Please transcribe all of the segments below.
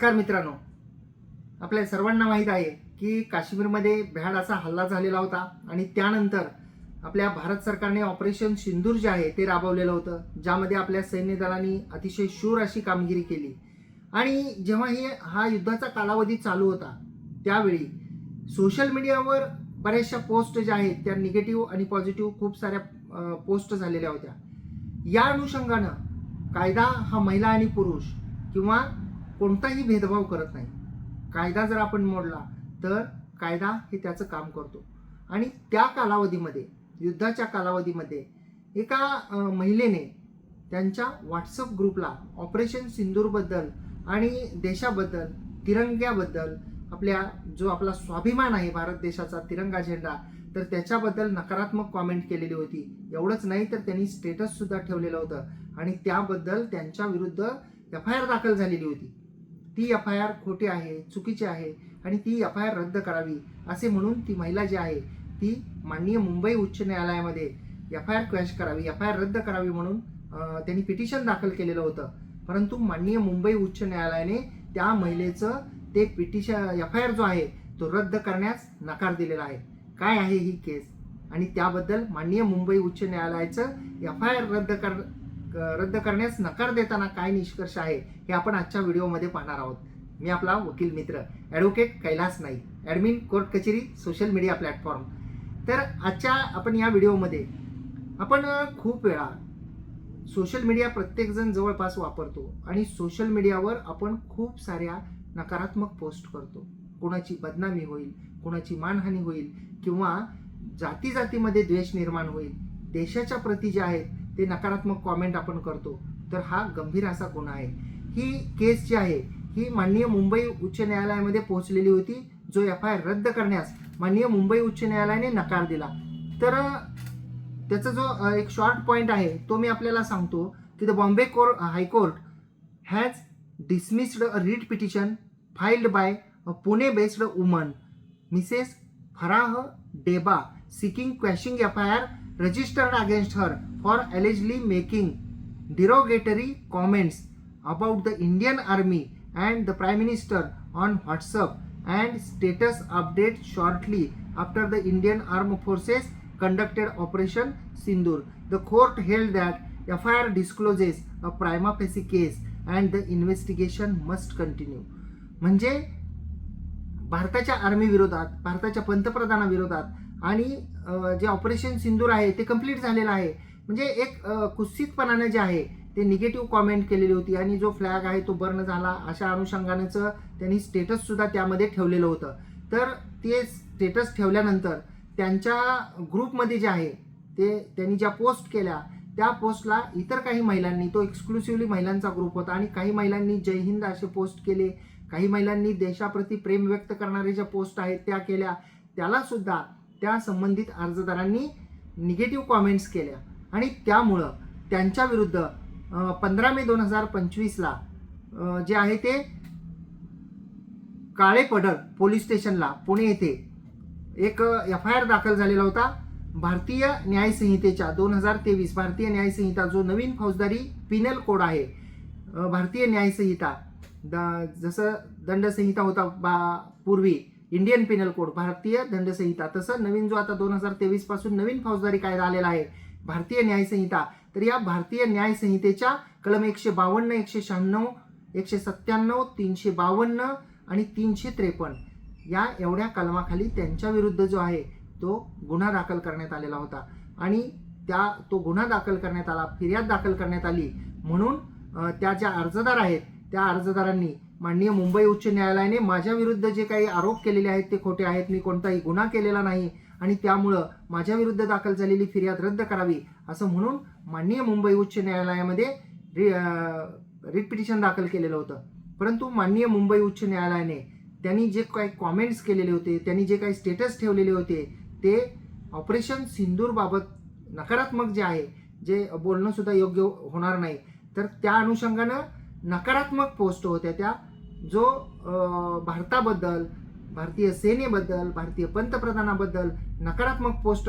नमस्कार मित्रांनो. आपल्या सर्वांना माहीत आहे की काश्मीरमध्ये भ्याड असा हल्ला झालेला होता आणि त्यानंतर आपल्या भारत सरकारने ऑपरेशन सिंदूर जे आहे ते राबवलेलं होतं ज्यामध्ये आपल्या सैन्य दलांनी अतिशय शूर अशी कामगिरी केली. आणि जेव्हा हे हा युद्धाचा कालावधी चालू होता त्यावेळी सोशल मीडियावर बऱ्याचशा पोस्ट ज्या आहेत त्या निगेटिव्ह आणि पॉझिटिव्ह खूप साऱ्या पोस्ट झालेल्या होत्या. या अनुषंगानं कायदा हा महिला आणि पुरुष किंवा कोणताही भेदभाव करत नाही. कायदा जर आपण मोडला तर कायदा हे त्याचं काम करतो. आणि त्या कालावधीमध्ये युद्धाच्या कालावधीमध्ये एका महिलेने त्यांच्या व्हॉट्सअप ग्रुपला ऑपरेशन सिंदूरबद्दल आणि देशाबद्दल तिरंग्याबद्दल आपल्या जो आपला स्वाभिमान आहे भारत देशाचा तिरंगा झेंडा तर त्याच्याबद्दल नकारात्मक कॉमेंट केलेली होती. एवढंच नाही तर त्यांनी स्टेटससुद्धा ठेवलेलं होतं. आणि त्याबद्दल त्यांच्या विरुद्ध एफ आय आर दाखल झालेली होती. ती एफ आय आर खोटी आहे चुकीची आहे आणि ती एफ आय आर रद्द करावी असे म्हणून ती महिला जी आहे ती माननीय मुंबई उच्च न्यायालयामध्ये एफ आय आर क्रॅश करावी एफ आय आर रद्द करावी म्हणून त्यांनी पिटिशन दाखल केलेलं होतं. परंतु माननीय मुंबई उच्च न्यायालयाने त्या महिलेचं ते पिटिशन एफ आय आर जो आहे तो रद्द करण्यास नकार दिलेला आहे. काय आहे ही केस? आणि त्याबद्दल माननीय मुंबई उच्च न्यायालयाचं एफ आय आर रद्द कर रद्द करण्यास नकार देताना काय निष्कर्ष आहे हे आपण आजच्या व्हिडिओमध्ये पाहणार आहोत. मी आपला वकील मित्र advocate Kailas Naik admin court कचेरी सोशल मीडिया प्लॅटफॉर्म तर आजच्या आपण या व्हिडिओमध्ये आपण खूप वेळा सोशल मीडिया प्रत्येकजण जवळपास वापरतो आणि सोशल मीडियावर आपण खूप साऱ्या नकारात्मक पोस्ट करतो. कोणाची बदनामी होईल कोणाची मानहानी होईल किंवा जाती जातीमध्ये द्वेष निर्माण होईल देशाच्या प्रती जे आहेत ते नकारात्मक कॉमेंट आपण करतो. तर हा गंभीर असा गुन्हा आहे. ही केस जी आहे ही माननीय मुंबई उच्च न्यायालयामध्ये पोहोचलेली होती जो एफ आय आर रद्द करण्यास माननीय मुंबई उच्च न्यायालयाने नकार दिला. तर त्याचा जो एक शॉर्ट पॉईंट आहे तो मी आपल्याला सांगतो की the Bombay court high court has dismissed a writ petition filed by a Pune based woman Mrs Farah Deba seeking quashing F I R registered against her for allegedly making derogatory comments about the Indian Army and the Prime Minister on WhatsApp and status update shortly after the Indian Armed Forces conducted Operation Sindur. The court held that FIR discloses a prima facie case and the investigation must continue. म्हणजे भारताच्या army विरोधात भारताच्या पंतप्रधानाविरोधात आणि जे operation सिंदूर आहे ते complete झालेलं आहे. म्हणजे एक अ, जे आहे ते निगेटिव्ह कॉमेंट केलेली होती आणि जो फ्लॅग आहे तो बर्न झाला. अशा अनुषंगानेचं त्यांनी स्टेटससुद्धा त्यामध्ये ठेवलेलं होतं. तर ते स्टेटस ठेवल्यानंतर त्यांच्या ग्रुपमध्ये जे आहे ते त्यांनी ज्या पोस्ट केल्या त्या पोस्टला इतर काही महिलांनी तो एक्सक्लुसिव्हली महिलांचा ग्रुप होता आणि काही महिलांनी जय हिंद असे पोस्ट केले. काही महिलांनी देशाप्रती प्रेम व्यक्त करणारे ज्या पोस्ट आहेत त्या केल्या. त्यालासुद्धा त्या संबंधित अर्जदारांनी निगेटिव्ह कॉमेंट्स केल्या. आणि त्यामुळं त्यांच्याविरुद्ध पंधरा मे दोन हजार पंचवीसला जे आहे ते काळे पडळ पोलीस स्टेशनला पुणे येथे एक एफ आय आर दाखल झालेला होता. भारतीय न्यायसंहितेच्या दोन हजार तेवीस भारतीय न्यायसंहिता जो नवीन फौजदारी पिनल कोड आहे भारतीय न्यायसंहिता द जसं दंडसंहिता होता बा पूर्वी इंडियन पिनल कोड भारतीय दंडसंहिता. तसं नवीन जो आता दोन हजार तेवीसपासून नवीन फौजदारी कायदा आलेला आहे भारतीय न्यायसंहिता तर या भारतीय न्यायसंहितेच्या कलम एकशे बावन्न एकशे शहाण्णव एकशे सत्त्याण्णव तीनशे बावन्न आणि तीनशे त्रेपन्न या एवढ्या कलमाखाली त्यांच्या विरुद्ध जो आहे तो गुन्हा दाखल करण्यात आलेला होता. आणि त्या तो गुन्हा दाखल करण्यात आला फिर्याद दाखल करण्यात आली. म्हणून त्या ज्या अर्जदार आहेत त्या अर्जदारांनी माननीय मुंबई उच्च न्यायालयाने माझ्या विरुद्ध जे काही आरोप केलेले आहेत ते खोटे आहेत मी कोणताही गुन्हा केलेला नाही आणि त्यामुळं माझ्या विरुद्ध दाखल झालेली फिर्याद रद्द करावी असं म्हणून माननीय मुंबई उच्च न्यायालयामध्ये रि रिट पिटिशन दाखल केलेलं होतं. परंतु माननीय मुंबई उच्च न्यायालयाने त्यांनी जे काही कॉमेंट्स केलेले होते त्यांनी जे काही स्टेटस ठेवलेले होते ते ऑपरेशन सिंदूरबाबत नकारात्मक जे आहे जे बोलणंसुद्धा योग्य होणार नाही. तर त्या अनुषंगानं नकारात्मक पोस्ट होत्या त्या. जो भारताबद्दल भारतीय सेनेबद्दल भारतीय पंतप्रधानाबद्दल नकारात्मक पोस्ट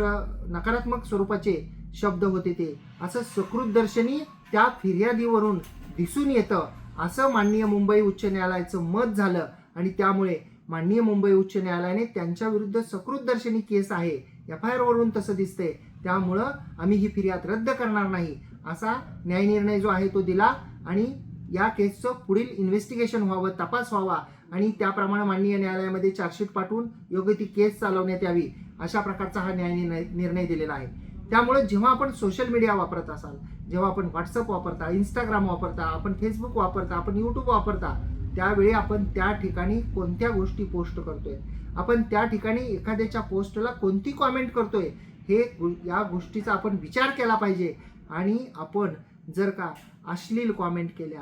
नकारात्मक स्वरूपाचे शब्द होते ते. असं सकृतदर्शनी त्या फिर्यादीवरून दिसून येतं असं माननीय मुंबई उच्च न्यायालयाचं मत झालं. आणि त्यामुळे माननीय मुंबई उच्च न्यायालयाने त्यांच्या विरुद्ध सकृतदर्शनी केस आहे एफ आय आरवरून तसं दिसतंय. त्यामुळं आम्ही ही फिर्याद रद्द करणार नाही असा न्यायनिर्णय जो आहे तो दिला आणि या केसचं पुढील इन्व्हेस्टिगेशन व्हावं तपास व्हावा आणि त्याप्रमाणे माननीय न्यायालयामध्ये चार्जशीट पाठवून योग्य ती केस चालवण्यात यावी अशा प्रकारचा हा न्याय निर्णय निर्णय दिलेला आहे. त्यामुळे जेव्हा आपण सोशल मीडिया वापरत असाल जेव्हा आपण व्हॉट्सअप वापरता इंस्टाग्राम वापरता आपण फेसबुक वापरता आपण यूट्यूब वापरता त्यावेळी आपण त्या ठिकाणी कोणत्या गोष्टी पोस्ट करतोय? आपण त्या ठिकाणी एखाद्याच्या पोस्टला कोणती कॉमेंट करतोय? हे या गोष्टीचा आपण विचार केला पाहिजे. आणि आपण जर का अश्लील कॉमेंट केल्या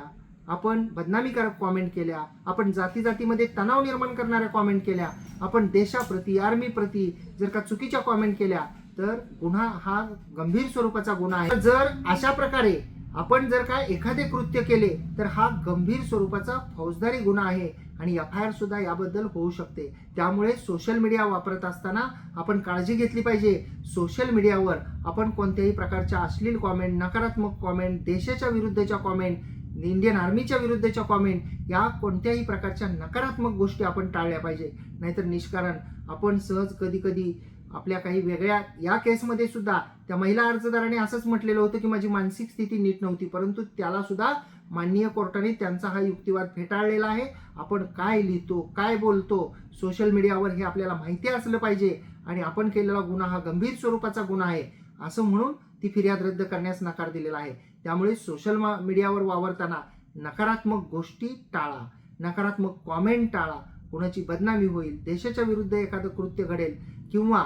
आपण बदनामीकारक कॉमेंट केल्या आपण जाती जातीमध्ये तणाव निर्माण करणाऱ्या कॉमेंट केल्या आपण देशाप्रती आर्मीप्रती जर का चुकीच्या कॉमेंट केल्या तर गुन्हा हा गंभीर स्वरूपाचा गुन्हा आहे. जर अशा प्रकारे आपण जर का एखादे कृत्य केले तर हा गंभीर स्वरूपाचा फौजदारी गुन्हा आहे आणि एफ आय आर सुद्धा याबद्दल होऊ शकते. त्यामुळे सोशल मीडिया वापरत असताना आपण काळजी घेतली पाहिजे. सोशल मीडियावर आपण कोणत्याही प्रकारच्या अश्लील कॉमेंट नकारात्मक कॉमेंट देशाच्या विरुद्धच्या कॉमेंट इंडियन आर्मीच्या विरुद्धच्या कॉमेंट या कोणत्याही प्रकारच्या नकारात्मक गोष्टी आपण टाळल्या पाहिजे. नाहीतर निष्कारण. आपण सहज कधी कधी आपल्या काही वेगळ्या या केसमध्ये सुद्धा त्या महिला अर्जदाराने असंच म्हटलेलं होतं की माझी मानसिक स्थिती नीट नव्हती. परंतु त्याला सुद्धा माननीय कोर्टाने त्यांचा हा युक्तिवाद फेटाळलेला आहे. आपण काय लिहितो काय बोलतो सोशल मीडियावर हे आपल्याला माहिती असलं पाहिजे आणि आपण केलेला गुन्हा हा गंभीर स्वरूपाचा गुन्हा आहे असं म्हणून ती फिर्याद रद्द करण्यास नकार दिलेला आहे. त्यामुळे सोशल मीडियावर वावरताना नकारात्मक गोष्टी टाळा. नकारात्मक कॉमेंट टाळा. कुणाची बदनामी होईल देशाच्या विरुद्ध एखादं कृत्य घडेल किंवा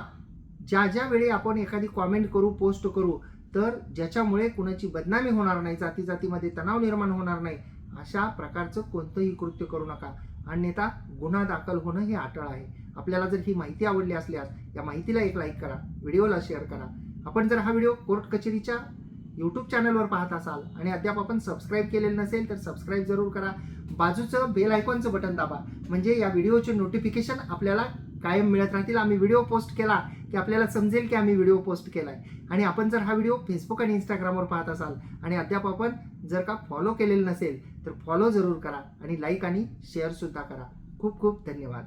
ज्या ज्या वेळी आपण एखादी कॉमेंट करू पोस्ट करू तर ज्याच्यामुळे कुणाची बदनामी होणार नाही जाती जातीमध्ये तणाव निर्माण होणार नाही अशा प्रकारचं कोणतंही कृत्य करू नका. अन्यथा गुन्हा दाखल होणं हे अटळ आहे. आपल्याला जर ही माहिती आवडली असल्यास या माहितीला एक लाईक करा व्हिडिओला शेअर करा. आपण जर हा व्हिडिओ कोर्ट कचेरीच्या यूट्यूब चॅनलवर पाहत असाल आणि अद्याप आपण सबस्क्राईब केलेलं नसेल तर सबस्क्राईब जरूर करा. बाजूचं बेल आयकॉनचं बटन दाबा. म्हणजे या व्हिडिओचे नोटिफिकेशन आपल्याला कायम मिळत राहतील. आम्ही व्हिडिओ पोस्ट केला की आपल्याला समजेल की आम्ही व्हिडिओ पोस्ट केला आहे आणि आपण जर हा व्हिडिओ फेसबुक आणि इंस्टाग्रामवर पाहत असाल आणि अद्याप आपण जर का फॉलो केलेलं नसेल तर फॉलो जरूर करा आणि लाईक आणि शेअरसुद्धा करा. खूप खूप धन्यवाद.